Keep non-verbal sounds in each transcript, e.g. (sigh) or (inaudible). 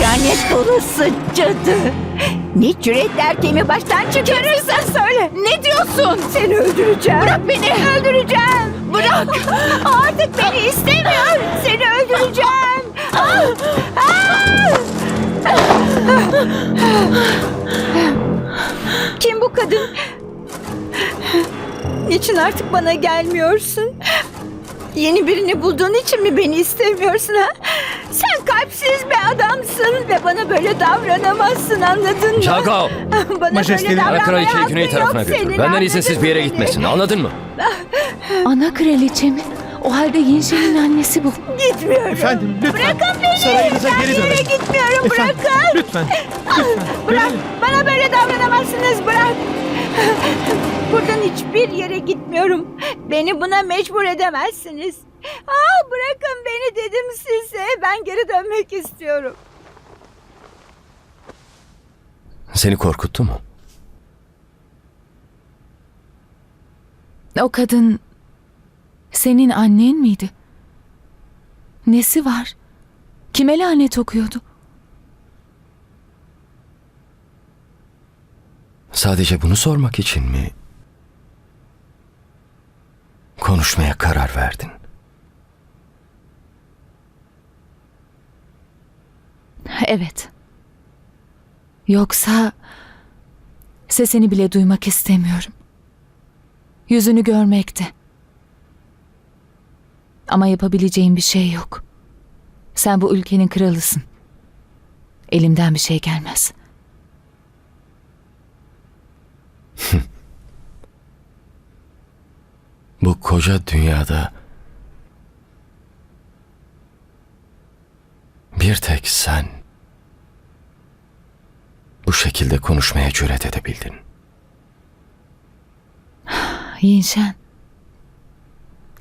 Lanet olası cadı. Ne cüretle erkeğimi baştan çıkarırsan söyle. Ne diyorsun? Seni öldüreceğim. Bırak beni. Öldüreceğim. Bırak. Artık beni istemiyor. Seni öldüreceğim. Ah! Ah! Kim bu kadın? Niçin artık bana gelmiyorsun? Yeni birini bulduğun için mi beni istemiyorsun ha? Sen kalpsiz bir adamsın ve bana böyle davranamazsın anladın mı? Şagao! (laughs) Bana Majesteleri, böyle Ana davranmaya kraliçeyi güney hakkın tarafına yok götür. senin, Benden izinsiz bir yere gitmesin. Anladın mı? (laughs) Ana kraliçe mi? O halde Yinşen'in annesi bu. Gitmiyorum. Efendim lütfen. Bırakın beni. Sarayınıza Ben geri bir yere dönün. gitmiyorum. Efendim, Bırakın. Lütfen. Lütfen. Bırak. Beni- Bana böyle davranamazsınız. Bırak. (laughs) Buradan hiçbir yere gitmiyorum. Beni buna mecbur edemezsiniz. Aa, bırakın beni dedim size. Ben geri dönmek istiyorum. Seni korkuttu mu? O kadın senin annen miydi? Nesi var? Kime lanet okuyordu? Sadece bunu sormak için mi? Konuşmaya karar verdin. Evet. Yoksa sesini bile duymak istemiyorum. Yüzünü görmekte. Ama yapabileceğim bir şey yok. Sen bu ülkenin kralısın. Elimden bir şey gelmez. (laughs) Bu koca dünyada bir tek sen bu şekilde konuşmaya cüret edebildin. Yinşen.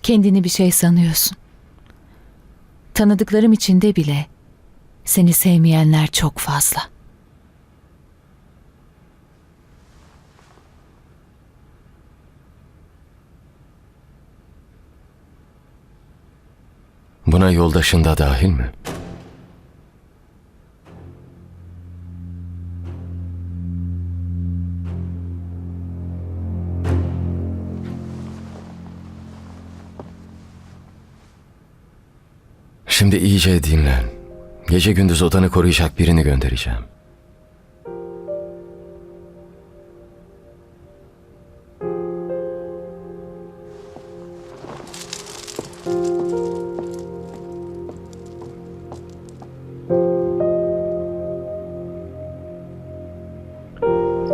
Kendini bir şey sanıyorsun. Tanıdıklarım içinde bile seni sevmeyenler çok fazla. Buna yoldaşın da dahil mi? Şimdi iyice dinlen. Gece gündüz odanı koruyacak birini göndereceğim.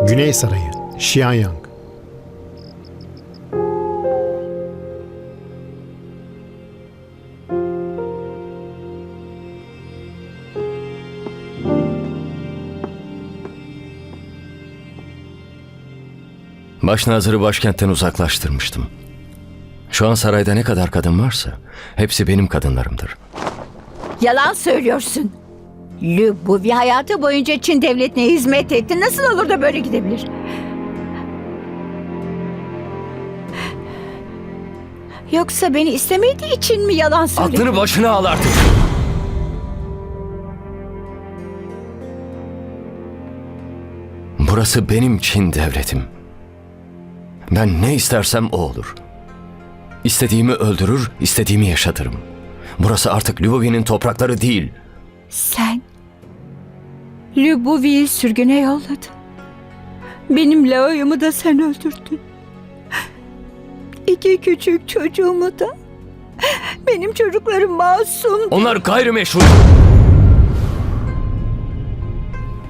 Güney Sarayı, Xianyang. Başnazırı başkentten uzaklaştırmıştım. Şu an sarayda ne kadar kadın varsa hepsi benim kadınlarımdır. Yalan söylüyorsun. Lü bu bir hayatı boyunca Çin devletine hizmet etti. Nasıl olur da böyle gidebilir? Yoksa beni istemediği için mi yalan söylüyor? Aklını başına al artık. Burası benim Çin devletim. Ben ne istersem o olur. İstediğimi öldürür, istediğimi yaşatırım. Burası artık Lübovinin toprakları değil. Sen Lü Buvi'yi sürgüne yolladın. Benim Lao'yumu da sen öldürdün. İki küçük çocuğumu da. Benim çocuklarım masum. Onlar gayrimeşru.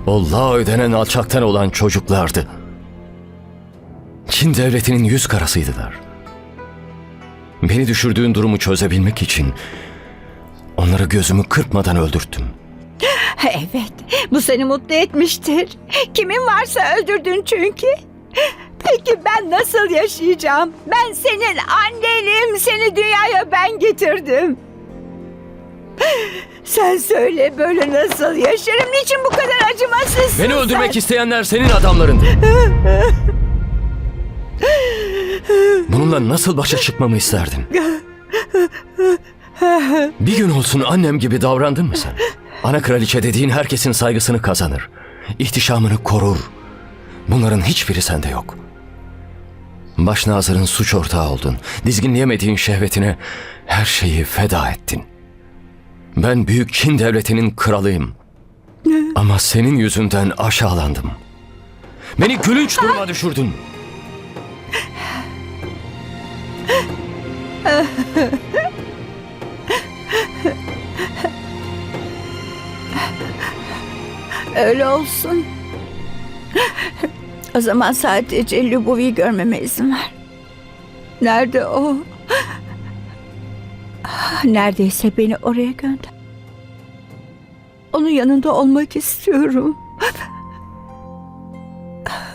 O Lao denen alçaktan olan çocuklardı. Çin devletinin yüz karasıydılar. Beni düşürdüğün durumu çözebilmek için onları gözümü kırpmadan öldürttüm. (laughs) Evet, bu seni mutlu etmiştir. Kimin varsa öldürdün çünkü. Peki ben nasıl yaşayacağım? Ben senin annenim, seni dünyaya ben getirdim. Sen söyle böyle nasıl yaşarım? Niçin bu kadar acımasızsın Beni öldürmek sen? isteyenler senin adamlarındı. (laughs) Bununla nasıl başa çıkmamı isterdin? Bir gün olsun annem gibi davrandın mı sen? Ana kraliçe dediğin herkesin saygısını kazanır. İhtişamını korur. Bunların hiçbiri sende yok. Başnazırın suç ortağı oldun. Dizginleyemediğin şehvetine her şeyi feda ettin. Ben büyük Çin devletinin kralıyım. Ama senin yüzünden aşağılandım. Beni gülünç duruma düşürdün. Öyle olsun. O zaman sadece Lubov'u görmeme izin ver. Nerede o? Neredeyse beni oraya gönder. Onun yanında olmak istiyorum.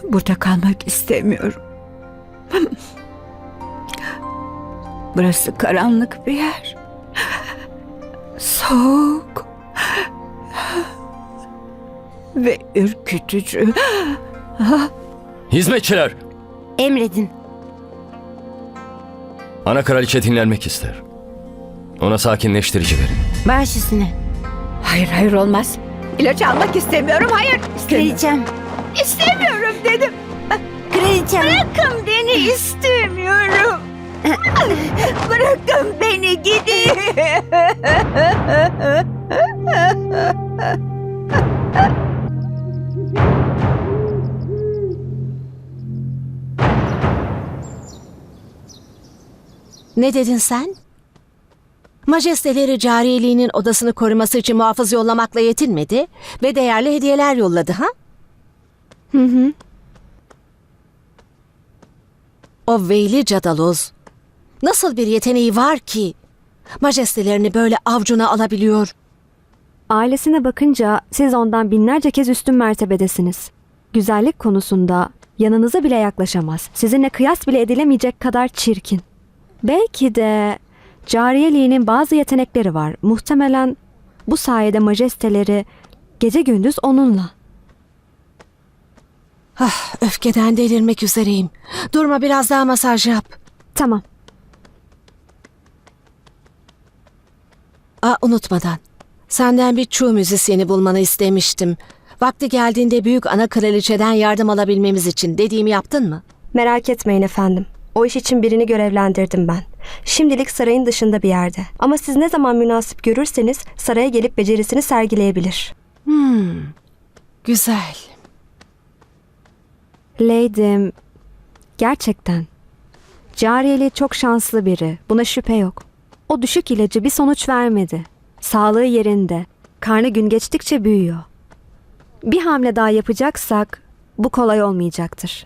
Burada kalmak istemiyorum. Burası karanlık bir yer. Soğuk. Ve ürkütücü. Hizmetçiler, Emredin. ana kraliçe dinlenmek ister. Ona sakinleştirici verin. Baş üstüne. Hayır hayır olmaz. İlaç almak istemiyorum. Hayır. İstemiyorum. Kraliçem. İstemiyorum dedim. Kraliçem. Bırakın beni istemiyorum. (laughs) Bırakın beni gideyim. Ne dedin sen? Majesteleri cariyeliğinin odasını koruması için muhafız yollamakla yetinmedi ve değerli hediyeler yolladı ha? Hı hı. O veyli cadaloz. Nasıl bir yeteneği var ki? Majestelerini böyle avcuna alabiliyor. Ailesine bakınca siz ondan binlerce kez üstün mertebedesiniz. Güzellik konusunda yanınıza bile yaklaşamaz. Sizinle kıyas bile edilemeyecek kadar çirkin. Belki de cariyeliğinin bazı yetenekleri var. Muhtemelen bu sayede majesteleri gece gündüz onunla. Ah, öfkeden delirmek üzereyim. Durma biraz daha masaj yap. Tamam. Aa, unutmadan. Senden bir çu müzisyeni bulmanı istemiştim. Vakti geldiğinde büyük ana kraliçeden yardım alabilmemiz için dediğimi yaptın mı? Merak etmeyin efendim. O iş için birini görevlendirdim ben. Şimdilik sarayın dışında bir yerde. Ama siz ne zaman münasip görürseniz saraya gelip becerisini sergileyebilir. Güzel. Lady'm, gerçekten. Cariyeli çok şanslı biri. Buna şüphe yok. O düşük ilacı bir sonuç vermedi. Sağlığı yerinde. Karnı gün geçtikçe büyüyor. Bir hamle daha yapacaksak bu kolay olmayacaktır.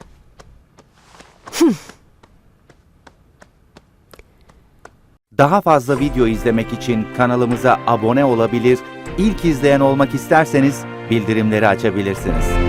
Daha fazla video izlemek için kanalımıza abone olabilir, ilk izleyen olmak isterseniz bildirimleri açabilirsiniz.